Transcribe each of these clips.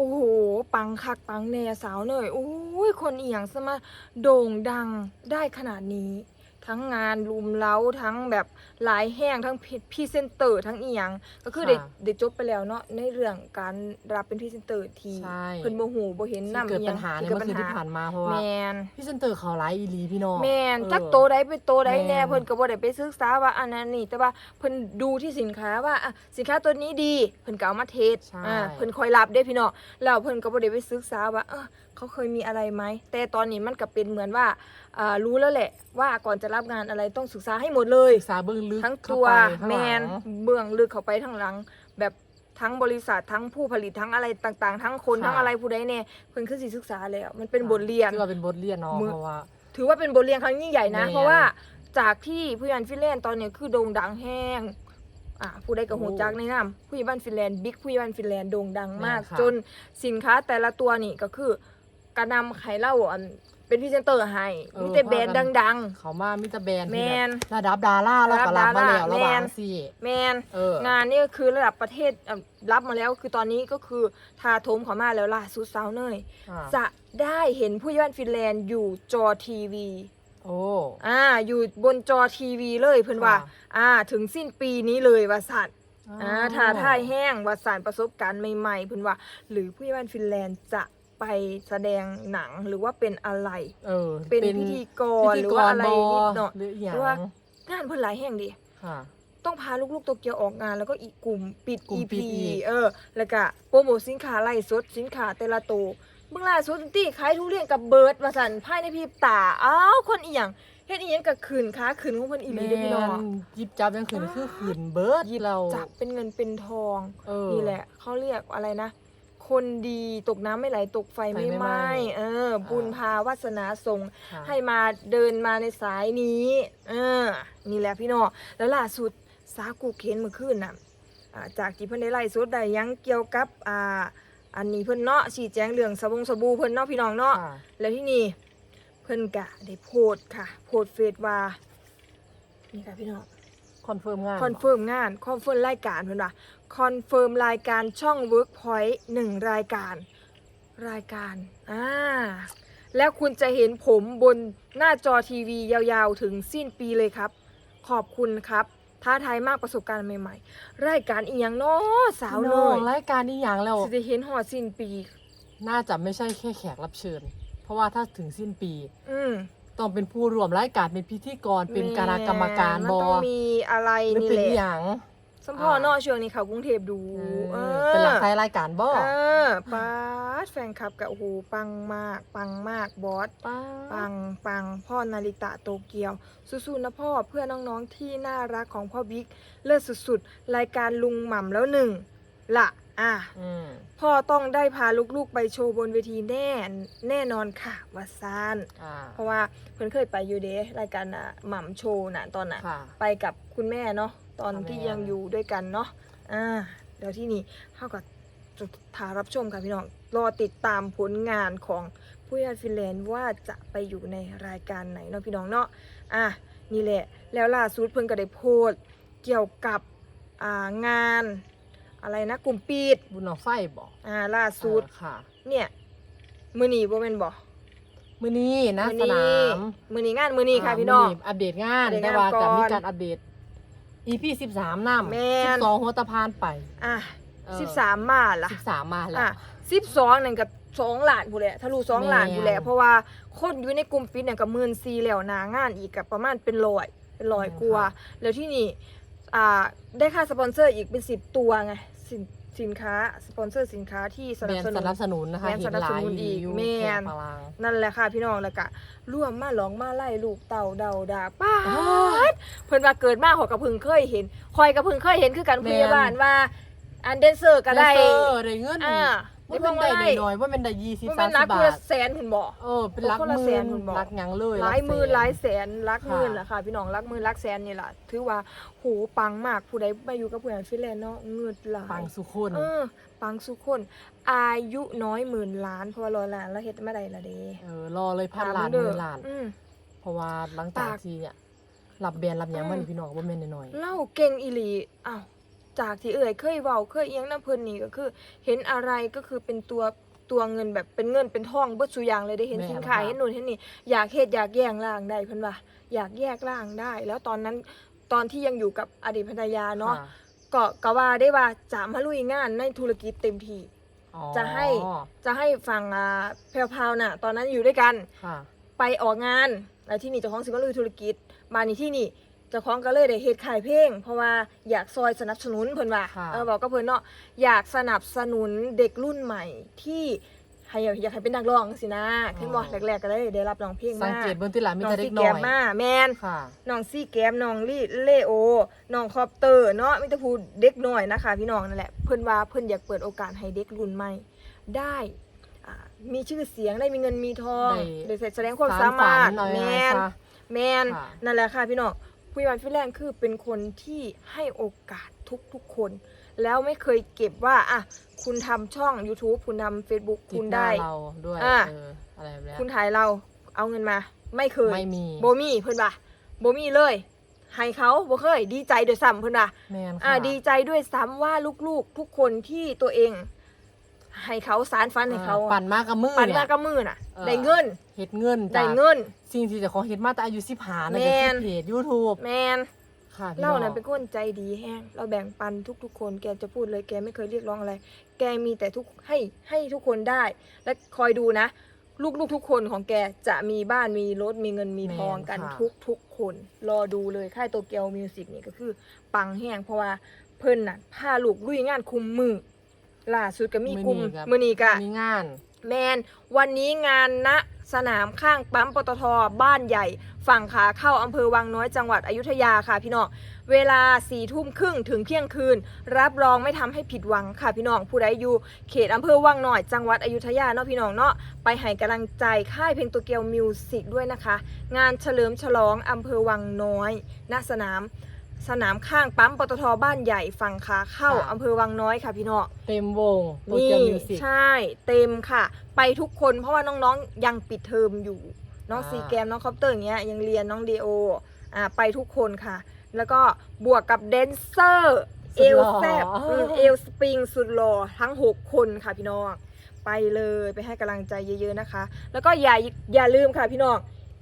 โอ้โห ปังคักปังแน่สาวเนยโอ้ย คนเอีหยังสมาโด่งดังได้ขนาดนี้ ทั้งงานลุมเล้าทั้งแบบหลายแห้งทั้งพรีเซนเตอร์ทั้งอีหยังก็คือค่ะได้ได้จบไปแล้วเนาะในเรื่องการรับเป็นพรีเซนเตอร์ทีใช่ เพิ่นบ่ฮู้บ่เห็นที่นำเกิดปัญหาในเมื่อคืนที่ผ่านมาเพราะว่าแม่นพี่เซนเตอร์เขาไลฟ์อีหลีพี่น้อง แม่นเออจักโตใดเป็นโตใดแน่แม่นเพิ่นก็บ่ได้ไปศึกษาว่าอันนั้นนี่แต่ว่าเพิ่นดูที่สินค้าว่าอะสินค้าตัวนี้ดีเพิ่นก็เอามาเทสใช่ อ่าเพิ่นคอยรับเด้พี่น้องแล้วเพิ่นก็บ่ได้ไปศึกษาว่าเออเขาเคยมีอะไรไหม แต่ตอนนี้มันก็เป็นเหมือนว่าอ่ารู้แล้วแหละ ว่าก่อนจะรับงานอะไรต้องศึกษาให้หมดเลย ศึกษาเบื้องลึกทั้งเข้าตัวไปข้างแมหลันงเบื้องลึกเข้าไปทั้งหลัง แบบทั้งบริษัททั้งผู้ผลิตทั้งอะไรต่างๆ ทั้งคนค่ะ ทั้งอะไรผู้ใดแน่เพิ่นคือสิศึกษาแล้ว มันเป็นบทเรียนที่ว่าเป็นบทเรียนเนาะมือ เพราะว่า ถือว่าเป็นบทเรียนครั้งยิ่งใหญ่นะ แม่น เพราะว่าจากที่ผู้ใหญ่บ้านฟินแลนด์ตอนเนี้ยคือโด่งดังแห้งอะผู้ใดกับโอ้หูจักในนามผู้ใหญ่บ้านฟินแลนด์บิ๊กผู้ใหญ่บ้านฟินแลนด์โด่งดังมากแม่นค่ะจนสินค้าแต่ละตัวนี่ก็คือ กระนำไข่เล่าอันเป็นพรีเซนเตอร์ให้มีแต่แบรนด์ดัง เขามามิตรแบรนด์ที่แม่นแบบระดับดาราเราก็รับมาแล้วระดับดาราระหว่างแม่นสี่ๆแมน เออ งานนี่ก็คือระดับประเทศอะรับมาแล้วคือตอนนี้ก็คือทาโถมเขามาแล้วล่ะซูซาวเนยอ่าจะได้เห็นผู้ใหญ่บ้านฟินแลนด์อยู่จอทีวีโอ้ อ่าอยู่บนจอทีวีเลยเพิ่นว่า ค่ะ อ่า ถึงสิ้นปีนี้เลยว่าสัตว์อ่าถ้าท่ายแห้งว่าสารประสบการณ์ใหม่ๆเพิ่นว่า หรือผู้ใหญ่บ้านฟินแลนด์จะ ไปแสดงหนังหรือว่าเป็นอะไร เออ เป็นพิธีกรหรือว่าอะไรนิดหน่อยหรืออย่างหรือว่างานเพิ่นหลายแห่งดิค่ะต้องพาลูกๆโตเกียวออกงานแล้วก็อีกกลุ่มปิดกลุ่ม EP ปิดอีกเออ แล้วก็โปรโมทสินค้าไล่สดสินค้าแต่ละตัวเบื้องล่าสุดตี้ขายทุเรียนกับเบิร์ดว่าสันภายในพริบตาอ้าวคนอีหยังเฮ็ดอีหยังกับขืนค้าขืนของเพิ่นอีหลีเด้อพี่น้องแม่ยิบจับยังขืนคือขืนเบิร์ดหยิบเราจับเป็นเงินเป็นทองเออนี่แหละเขาเรียกอะไรนะ คนดีตกน้ำไม่ไหลตกไฟไม่ไฟไม่ไหไหม้ม้เออ บุญพาวาสนาส่งค่ะให้มาเดินมาในสายนี้ เออ นี่แหละพี่น้องแล้วล่าสุดสากูเคนเมื่อคืนน่ะอ่าจากที่เพิ่นได้ไล่สดได้หยังเกี่ยวกับอ่าอันนี้เพิ่นเนาะชี้แจงเรื่องสบงสบู่เพิ่นเนาะพี่น้องเนาะค่ะแล้วที่นี่เพิ่นกะได้โพสต์ค่ะ โพสต์เฟซว่านี่ค่ะพี่น้องคอนเฟิร์มงานคอนเฟิร์มงานคอนเฟิร์มรายการเพิ่นว่า คอนเฟิร์มรายการช่อง Workpoint หนึ่งรายการ รายการ อ่า แล้วคุณจะเห็นผมบนหน้าจอทีวียาวๆ ถึงสิ้นปีเลยครับ ขอบคุณครับ ท้าทายมากประสบการณ์ใหม่ๆ รายการอีหยังเนาะสาวพี่เลน้องยรายการนี้อย่างแล้วสิจะเห็นหอดสิ้นปี น่าจะไม่ใช่แค่แขกรับเชิญ เพราะว่าถ้าถึงสิ้นปี อืมต้องเป็นผู้ร่วมรายการเป็นพิธีกรเป็นคณะกรรมการแม่นบมันอต้องมีอะไรไม่นี่เป็นแหอละหย่างส มพ่ออ่าเนอช่วงนี้เขากรุงเทพดู เอเอออเป็นหลักท้ายรายการบอเออป๊าดแฟนคลับกับโอ้โหปังมาก ปังมากบอส ป้าปังปังพ่อนาริตะโตเกียว สู้ๆนะพ่อเพื่อน้องๆที่น่ารักของพ่อบิ๊กเลิศสุดๆ รายการลุงหม่ำแล้วหนึ่งละอะ อืมพ่อต้องได้พาลูกๆไปโชว์บนเวทีแน่แน่นอนค่ะวัซานอ่าเพราะว่าเพิ่นเคยไปอยู่เด้รายการอะหม่ำโชว์น่ะตอนน่ะ ค่ะ ไปกับคุณแม่เนาะ ตอนค่ะที่แม่ยังอยู่ด้วยกันเนาะอ่าเดี๋ยวที่นี่เท่ากับจะทารับชมค่ะพี่น้อง รอติดตามผลงานของผู้ยานฟินแลนด์ว่าจะไปอยู่ในรายการไหนเนาะพี่น้องเนาะอะนี่แหละ แล้วล่าสุดเพิ่นก็ได้โพสต์เกี่ยวกับอ่างานอะไรนะกลุ่มปิดบุญหนองไฟบอกอ่าล่าสุดค่ะ เนี่ยมือนีบ่แม่นบ่มือนี้นะมื้อสนี้นามมือนีงานมือนีค่ะาพี่น้องมื้อัปเดตงานอัปเดตงานแต่ว่าก่อนจะมีการอัปเดต EP 13น้ำแม่น12หัวตะพานไปอะเออสิบสามมาล่ะ13มาแล้ว อะสิบสองนั่นกับสองล้านผู้นแหละทะลุสองล้านผู้นแหละแม่น เพราะว่าคนอยู่ในกลุ่มปิดเนี่ยกับหมื่นซีแล้วหนางานอีกกับประมาณเป็นร้อยเป็นร้อยอืมกว่าค่ะแล้วที่นี่อ่าได้ค่าสปอนเซอร์อีกเป็นสิบตัวไงสิน สินค้าสปอนเซอร์สินค้าที่สแบนัรบนสด์นุสนนับสนุนนะคะแบรนด์เห็สนนับหสลายนุนอีกอยู่แม่นแขกปลางนั่นแหละค่ะพี่น้องแล้วก็ร่วมมาหลองมาไล่ลูกเต่าเดาดาป้าอ้าดเพิ่นว่าเกิดมาหอกกับพึ่งเคยเห็นคอยกับพึ่งเคยเห็นคือกันแม่นพยาบาลว่าอันเดนเซอร์ก็ได้แดนเซอร์ได้เงิน อ่าว่าเป็นได้หน่อยๆว่าเป็นได้ยี่สิบมันสาเป็มนสินับกบาคนละทแสนคุณบอกเออเป็นรักคนละหแสมื่นนคุณบอก รักหยังเลยหลายหมื่นรักแสหลายแสนลักหมื่นค่ะแหละค่ะ พี่น้องลักหมื่นลักแสนนี่แหละถือว่าโหปังมากผู้ใดมาอยู่กับผู้ใหญ่ฟินแลนด์เนาะเงินหลาย ปังสุคน เออปังสุกคนอายุน้อยหมื่นล้านเพราะว่าร้อยล้านแล้วเฮ็ดมาได้ละเด้เออรอเลยพันล้านหถมมื่เด้อนล้าน อืม เพราะว่าหลังจากปากที่เนี่ยรับแบรนด์รับหยังอืม มันพี่น้องบ่แม่นน้อยเล่าเก่งอีหลีอ้าว จากที่เอ่ยเคยเว้าเคยเอียงน้ำเพิ่นนี่ก็คือ เห็นอะไรก็คือเป็นตัวตัวเงินแบบเป็นเงินเป็นทองเบิดสุอย่างเลยได้เห็นแม่นสินค้าค่ะเห็นนู่นเห็นนี่อยากเฮ็ดอยากแย่งล่างได้เพิ่นว่าอยากแยกล่างได้ แล้วตอนนั้นตอนที่ยังอยู่กับอดีตภรรยาเนาะค่ก็ก็ว่าได้ว่าจะมาลุยงานในธุรกิจเต็มที่ อ๋อจะให้ จะให้ฝั่งอ่าแพรวๆน่ะ ตอนนั้นอยู่ด้วยกัน ค่ะ ไปออกงาน แล้วที่นี่เจ้าของสิมาลุยธุรกิจมานี่ที่นี่ เจ้าของก็เลยได้เฮ็ดขายเพลง เพราะว่าอยากซอยสนับสนุนเพิ่นว่าค่ะ เออบอกกับเพิ่นเนาะอยากสนับสนุนเด็กรุ่นใหม่ที่ให้อยากให้เป็นนักร้องสินะขึ้นบ่แรกๆก็เลยได้รับร้องเพลงสังมาเกตเบื้องที่หลังมีน้องแต่เด็ซีกแกน้อมยมาแมน ค่ะ น้องซี่แกมน้องลี่เลโอน้องคอปเตอร์เนาะมิตรพูดเด็กน้อยนะคะ พี่น้องนั่นแหละเพิ่นว่าเพิ่นอยากเปิดโอกาสให้เด็กรุ่นใหม่ได้อ่ามีชื่อเสียงได้มีเงินมีทองได้ ได้แสดงความสาฝัมารถนหน่อยแมนะนคะ แมนค่ะ นั่นแหละค่ะพี่น้อง ผู้ใหญ่ฟินแลนด์คือเป็นคนที่ให้โอกาสทุกๆคน แล้วไม่เคยเก็บว่าอะคุณทำช่อง YouTube คุณทำ Facebook ติคุดณหน้าได้เราด้วยอะเอออะไรแบบเนี้ย คุณถ่ายเราเอาเงินมา ไม่เคยไม่มี โบมี่เพิ่นว่าโบมี่เลยให้เขาบ่เคย ดีใจด้วยซ้ำเพิ่นว่า แมนอ่าค่ะดีใจด้วยซ้ำว่าลูกๆ ทุกคนที่ตัวเอง ให้เขาสารฝันให้เขาอ่ปั่นมากกับมือปั่นเนี่ยมากับมือน่ะ เออ ได้เงิน เฮ็ดเงินได้จากเงิน สิ่งที่เจะของเฮ็ดมาแต่อายุสิบหานะแม่จะน เพจ YouTube แมน ค่ะพี่เราน้องน่ะเป็นคนใจดีแห้งเราแบ่งปันทุก ๆ คน แกจะพูดเลย แกไม่เคยเรียกร้องอะไร แกมีแต่ทุกให้ให้ทุกคนได้ และคอยดูนะ ลูกๆทุกคนของแกจะมีบ้านมีรถมีเงินมีทองกันทุกทุกๆคน รอดูเลยค่ายโตเกียวมิวสิกนี่ก็คือ ปังแห้งเพราะว่าเพิ่นน่ะพาลูกลุยงานคุมมือ ล่าสุดก็มีกลุ่มครับมือนีกะมีงาน แมนวันนี้งานณสนามข้างปั๊มปตทบ้านใหญ่ ฝั่งขาเข้าอำเภอวังน้อยจังหวัดอยุธยาค่ะพี่น้องเวลาสี่ทุ่มครึ่งถึงเที่ยงคืน รับรองไม่ทำให้ผิดหวังค่ะพี่น้องผู้ใดอยู่เขตอำเภอวังน้อยจังหวัดอยุธยาเนาะพี่น้องเนาะไปให้กำลังใจค่ายเพลงตัวเกียวมิวสิกด้วยนะคะ งานเฉลิมฉลองอำเภอวังน้อยณสนาม สนามข้างปั๊มปตทบ้านใหญ่ฝั่งขาเข้าค่ะ อำเภอวังน้อยค่ะพี่น้องเต็มวงโตนี่เกียวมิวสิก ใช่เต็มค่ะ ไปทุกคนเพราะว่าน้องๆยังปิดเทอมอยู่ น้องอ่า ซีแกมน้องคอปเตอร์อย่างเงี้ยยังเรียนน้องดีโออ่าไปทุกคนค่ะ แล้วก็บวกกับแดนเซอร์ เอลแซบอืมเอลสปริงสุดหล่อทั้ง 6 คนค่ะพี่น้อง ไปเลยไปให้กำลังใจเยอะๆนะคะ แล้วก็อย่าอย่าลืมค่ะพี่น้อง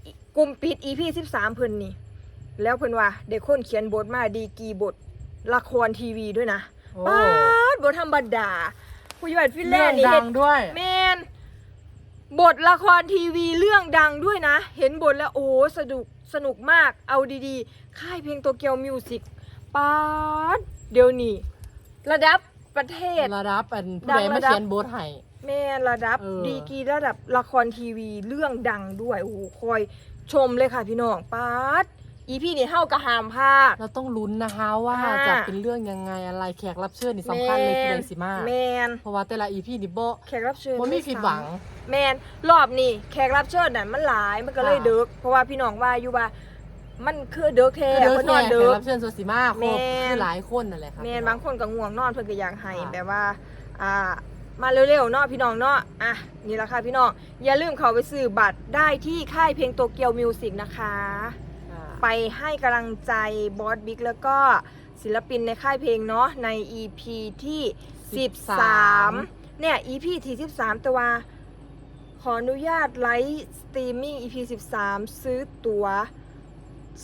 อีกลุ่มปิด EP 13 เพิ่นนี่ แล้วเพิ่นว่าเด็กคนเขียนบทมาดีกรีบทละครทีวีด้วยนะโอ้ป้าดบทธรรมดาผู้ใหญ่ฟินแลเรื่อนงด์นี่ดัเห็งนด้วยแมนบทละครทีวีเรื่องดังด้วยนะ เห็นบทแล้วโอ้โหสนุกสนุกมากเอาดีๆ ค่ายเพลงโตเกียวมิวสิกป้าดเดี๋ยวนี้ระดับประเทศระดับอันผู้ดังใดมาระดับเขียนบทให้แม่ระดับเออดีกรีระดับละครทีวีเรื่องดังด้วยโอ้โหคอยชมเลยค่ะพี่น้องป้าด อีพี่นี่เฮากระหามพลาด เราต้องลุ้นนะคะว่าอ่า จะเป็นเรื่องยังไงอะไรแขกรับเชิญนี่สำคัญเลยคือไดสิมาแมนเพราะว่าแต่ละอีพีนี่บ่แขกรับเชิญบ่มีผิดหวัง แมนรอบนี้แขกรับเชิญน่ะมันหลายมันก็เลยค่ะ เดึกเพราะว่าพี่น้องว่าอยู่ว่ามันคือเดึกแท้คือเด้อเพิ่นแขนอนกเดึแขกกรับเชิญโซซิมาครแม่บนคือหลายคนนั่นแหละค่ะ แมนพี่บางคนก็ง่วงนอนเพิ่นก็อยากให้ค่ะ แบบว่าอ่ามาเร็วๆเนาะพี่น้องเนาะอะนี่แหละค่ะพี่น้องอย่าลืมเข้าไปซื้อบัตรได้ที่ค่ายเพลงโตเกียวมิวสิกนะคะค่ะ ไปให้กำลังใจบอสบิ๊กแล้วก็ศิลปินในค่ายเพลงเนาะใน EP ที่ 13 เนี่ย EP ที่ 13แต่ว่าขออนุญาตไลฟ์สตรีมมิ่ง EP 13 ซื้อตั๋ว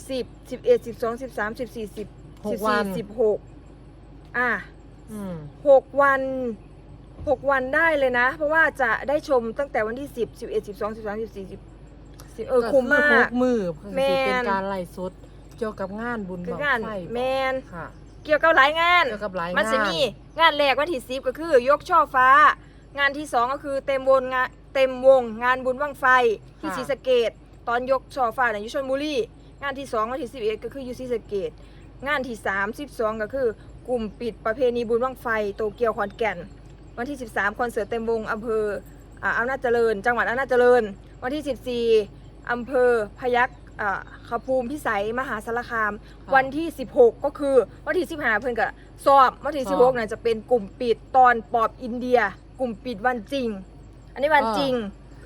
10 11 12 13 14 10 หกวัน 14 16 อะ อืม6วัน6วันได้เลยนะ เพราะว่าจะได้ชมตั้งแต่วันที่10 11 12 13 14 10 10เออคุ้มมาก็กคือมือแม่น เป็นการไล่สดเกี่ยวกับงานบุญคือบังงานไฟแมนค่ะเกี่ยวกับหลายงาน เกี่ยวกับหลายมันงาจะนมีงานแรกวันที่สิบก็คือ ยกช่อฟ้า งานที่สองก็คือเต็มวงงานเต็มวงงานบุญบังไฟที่ศรีสะเกดตอนยกช่อฟ้าเนี่ยอยู่ชลบุรีงานที่สองวันที่สิบเอ็ดก็คืออยู่ศรีสะเกดงานที่สามสิบสองก็คือกลุ่มปิดประเพณีบุญบังไฟโตเกียวขอนแก่น วันที่ 13 คอนเสิร์ตเต็มวงอำเภออ่าอำนาจเจริญ จังหวัดอำนาจเจริญ วันที่ 14 อำเภอพยัคฆ์อ่าขภูมิพิสัยมหาสารคามะวันที่ 16 ก็คือวันที่15เพื่อนก็สอบวันที่ สอบ16น่ะจะเป็นกลุ่มปิดตอนปอบอินเดีย กลุ่มปิดวันจริง อันนี้วันอ่า จริง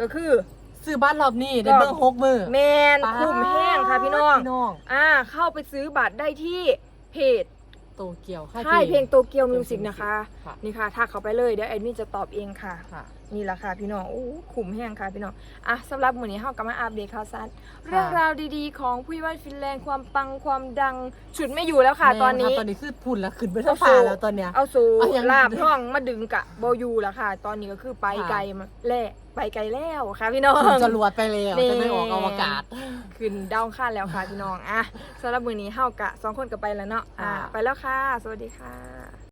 ก็คือ ซื้อบ้านรอบนี้ได้ก็เบิ่งหกมือแมนคุ้มแห้งค่ะพี่น้อง พี่น้องอ่าเข้าไปซื้อบัตรได้ที่เพจโตเกียวค่ายเพลงโตเกียวมิวสิกนะคะ ค่ะนี่ค่ะถ้าเขาไปเลยเดี๋ยวแอดมินจะตอบเองค่ะ ค่ะ นี่แหละค่ะพี่น้องโอ้ขุมแห้งค่ะพี่น้องอะสำหรับมื้อนี้เฮาก็มาอัปเดตข่าวสารเรื่องราวดีๆ ของผู้ว่าฟินแลนด์ความปังความดังฉุดไม่อยู่แล้วค่ะ ตอนนี้แม่ตอนนี้คือพุ่นแล้วขึ้นไปทั้งฟ้าแล้วตอนเนี้ยเอาสู่เอายังลาบท้องมาดึงกะบอยู่แล้วค่ะ ตอนนี้ก็คือไปค่ะไกลมาแล่ไปไกลแล้วค่ะพี่น้องขึ้นจรวดไปแล้วนี่จะไม่ออกอวกาศ ขึ้นดาวอังค่าแล้วค่ะพี่น้องอะสำหรับมื้อนี้เฮากะสองคนก็ไปแล้วเนาะอ่าค่ะไปแล้วค่ะ สวัสดีค่ะ